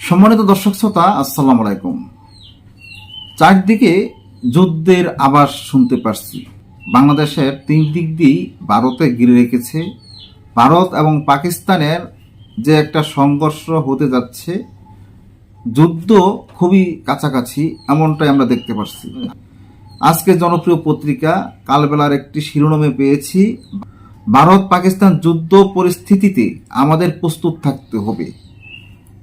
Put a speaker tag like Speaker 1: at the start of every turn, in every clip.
Speaker 1: সম্মানিত দর্শক শ্রোতা, আসসালাম আলাইকুম। চারদিকে যুদ্ধের আবাস শুনতে পারছি। বাংলাদেশের তিন দিক দিয়েই ভারতে ঘিরে রেখেছে। ভারত এবং পাকিস্তানের যে একটা সংঘর্ষ হতে যাচ্ছে, যুদ্ধ খুবই কাছাকাছি, এমনটাই আমরা দেখতে পাচ্ছি আজকে জনপ্রিয় পত্রিকা, কালবেলার একটি শিরোনামে পেয়েছি ভারত পাকিস্তান যুদ্ধ পরিস্থিতিতে আমাদের প্রস্তুত থাকতে হবে।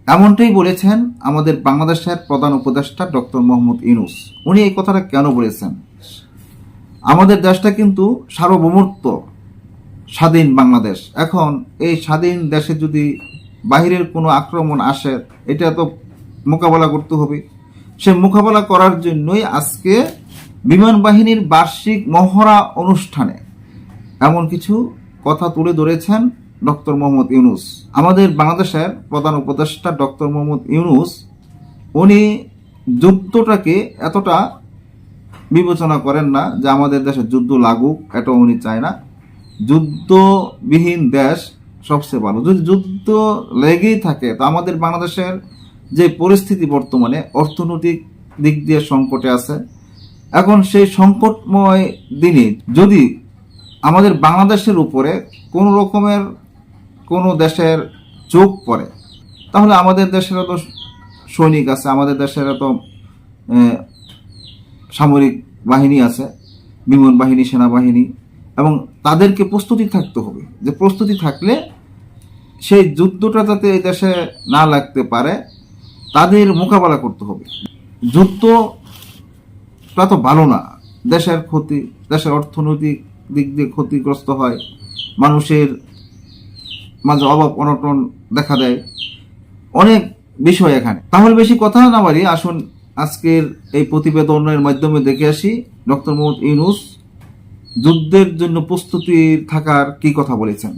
Speaker 1: এমনটাই বলেছেন আমাদের বাংলাদেশের প্রধান উপদেষ্টা ডক্টর মোহাম্মদ ইনুস উনি এই কথাটা কেন বলেছেন? আমাদের দেশটা কিন্তু সার্বভৌমত্ব, স্বাধীন বাংলাদেশ। এখন এই স্বাধীন দেশে যদি বাহিরের কোনো আক্রমণ আসে, এটা তো মোকাবেলা করতে হবে। সে মোকাবেলা করার জন্যই আজকে বিমান বাহিনীর বার্ষিক মহড়া অনুষ্ঠানে এমন কিছু কথা তুলে ধরেছেন ডক্টর মোহাম্মদ ইউনুস। আমাদের বাংলাদেশের প্রধান উপদেষ্টা ডক্টর মোহাম্মদ ইউনুস, উনি যুদ্ধটাকে এতটা বিবেচনা করেন না যে আমাদের দেশে যুদ্ধ লাগুক এটা উনি চায় না। যুদ্ধবিহীন দেশ সবচেয়ে ভালো। যদি যুদ্ধ লেগেই থাকে, তো আমাদের বাংলাদেশের যে পরিস্থিতি বর্তমানে, অর্থনৈতিক দিক দিয়ে সংকটে আছে। এখন সেই সংকটময় দিনে যদি আমাদের বাংলাদেশের উপরে কোনো রকমের কোনো দেশের চোখ পড়ে। তাহলে আমাদের দেশের তো সৈনিক আছে, আমাদের দেশের তো সামরিক বাহিনী আছে, বিমান বাহিনী, সেনাবাহিনী, এবং তাদেরকে প্রস্তুতি থাকতে হবে। যে প্রস্তুতি থাকলে সেই যুদ্ধটা যাতে এই দেশে না লাগতে পারে, তাদের মোকাবেলা করতে হবে। যুদ্ধটা তো ভালো না। দেশের ক্ষতি, দেশের অর্থনৈতিক দিক দিয়ে ক্ষতিগ্রস্ত হয়, মানুষের মাঝে অভাব, অনটন দেখা দেয়। অনেক বিষয় এখানে। তাহলে বেশি কথা না বাড়ি, আসুন আজকের এই প্রতিবেদনের মাধ্যমে দেখে আসি। ডক্টর মোহাম্মদ ইউনুস, যুদ্ধের জন্য প্রস্তুতি থাকার কি কথা বলেছেন?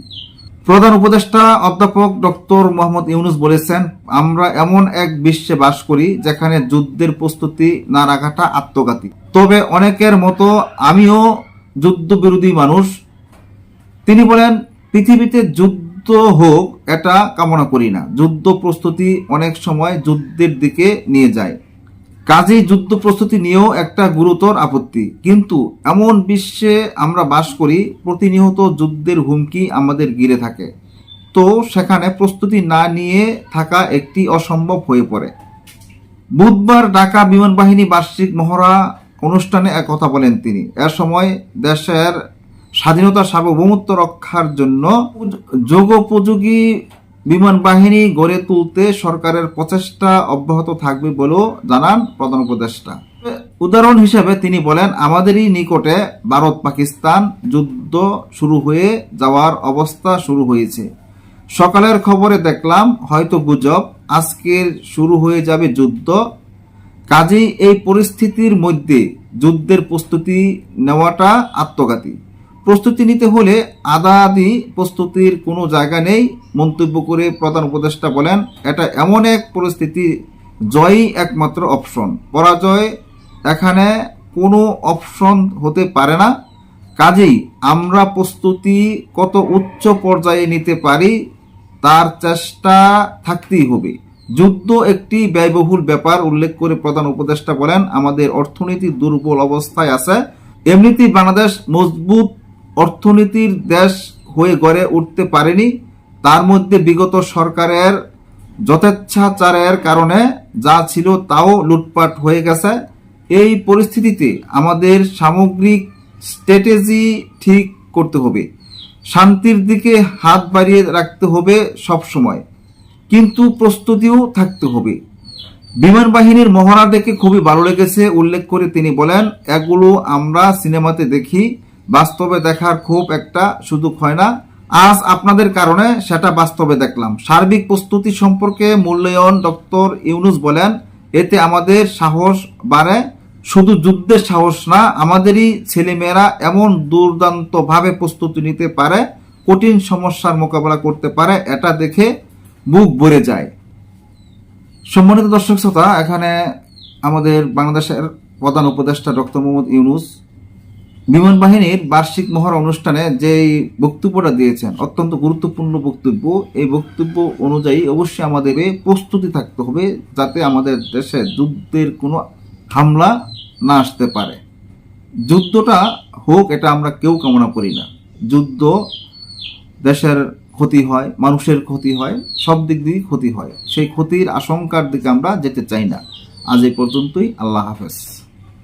Speaker 1: প্রধান উপদেষ্টা অধ্যাপক ডক্টর মোহাম্মদ ইউনুস বলেছেন, আমরা এমন এক বিশ্বে বাস করি যেখানে যুদ্ধের প্রস্তুতি না রাখাটা আত্মঘাতী। তবে অনেকের মতো আমিও যুদ্ধ বিরোধী মানুষ। তিনি বলেন, পৃথিবীতে যুদ্ধ হোক, এটা কামনা করি না। যুদ্ধ প্রস্তুতি অনেক সময় যুদ্ধের দিকে নিয়ে যায়। কাজেই যুদ্ধ প্রস্তুতি নিয়েও একটা গুরুতর আপত্তি। কিন্তু এমন বিশ্বে আমরা বাস করি, প্রতিনিয়ত যুদ্ধের হুমকি আমাদের ঘিরে থাকে। তো সেখানে প্রস্তুতি না নিয়ে থাকা একটি অসম্ভব হয়ে পড়ে। বুধবার ঢাকা বিমান বাহিনী বার্ষিক মহড়া অনুষ্ঠানে এক কথা বলেন তিনি। এর সময় দেশের স্বাধীনতা সার্বভৌমত্ব রক্ষার জন্য যোগোপযোগী বিমান বাহিনী গড়ে তুলতে সরকারের প্রচেষ্টা অব্যাহত থাকবে বলেও জানান প্রধান উপদেষ্টা। উদাহরণ হিসেবে তিনি বলেন, আমাদেরই নিকটে ভারত পাকিস্তান যুদ্ধ শুরু হয়ে যাওয়ার অবস্থা শুরু হয়েছে। সকালের খবরে দেখলাম, হয়তো গুজব, আজকের শুরু হয়ে যাবে যুদ্ধ। কাজেই এই পরিস্থিতির মধ্যে যুদ্ধের প্রস্তুতি নেওয়াটা আত্মঘাতী। প্রস্তুতি নিতে হলে আদা আদি প্রস্তুতির কোনো জায়গা নেই, মন্তব্য করে প্রধান উপদেষ্টা বলেন, এটা এমন এক পরিস্থিতি, জয়ই একমাত্র অপশন পরাজয় এখানে কোনো অপশন হতে পারে না। কাজেই আমরা প্রস্তুতি কত উচ্চ পর্যায়ে নিতে পারি, তার চেষ্টা থাকতেই হবে। যুদ্ধ একটি ব্যয়বহুল ব্যাপার, উল্লেখ করে প্রধান উপদেষ্টা বলেন, আমাদের অর্থনীতি দুর্বল অবস্থায় আছে। এমনিতেই বাংলাদেশ মজবুত অর্থনীতির দেশ হয়ে গড়ে উঠতে পারেনি। তার মধ্যে বিগত সরকারের যথেচ্ছাচারের কারণে যা ছিল তাও লুটপাট হয়ে গেছে। এই পরিস্থিতিতে আমাদের সামগ্রিক স্ট্র্যাটেজি ঠিক করতে হবে। শান্তির দিকে হাত বাড়িয়ে রাখতে হবে সব সময় কিন্তু প্রস্তুতিও থাকতে হবে। বিমান বাহিনীর মহড়া দেখে খুবই ভালো লেগেছে, উল্লেখ করে তিনি বলেন, এগুলো আমরা সিনেমাতে দেখি। বাস্তবে দেখার খুব একটা সুযোগ হয় না। আজ আপনাদের কারণে সেটা বাস্তবে দেখলাম। সার্বিক প্রস্তুতি সম্পর্কে মূল্যায়ন ডক্টর ইউনুস বলেন, এতে আমাদের সাহস বাড়ে। শুধু যুদ্ধের সাহস না, আমাদেরই ছেলেমেয়েরা এমন দুর্দান্তভাবে প্রস্তুতি নিতে পারে, কঠিন সমস্যার মোকাবেলা করতে পারে, এটা দেখে বুক ভরে যায়। সম্মানিত দর্শক শ্রোতা, এখানে আমাদের বাংলাদেশের প্রধান উপদেষ্টা ডক্টর মোহাম্মদ ইউনুস বিমান বাহিনীর বার্ষিক মহড়া অনুষ্ঠানে যে বক্তব্যটা দিয়েছেন, অত্যন্ত গুরুত্বপূর্ণ বক্তব্য, এই বক্তব্য অনুযায়ী অবশ্যই আমাদের প্রস্তুতি থাকতে হবে যাতে আমাদের দেশে যুদ্ধের কোনো হামলা না আসতে পারে। যুদ্ধটা হোক, এটা আমরা কেউ কামনা করি না। যুদ্ধ দেশের ক্ষতি হয়, মানুষের ক্ষতি হয়, সব দিক দিয়েই ক্ষতি হয়। সেই ক্ষতির আশঙ্কার দিকে আমরা যেতে চাই না। আজ এই পর্যন্তই, আল্লাহ হাফেজ।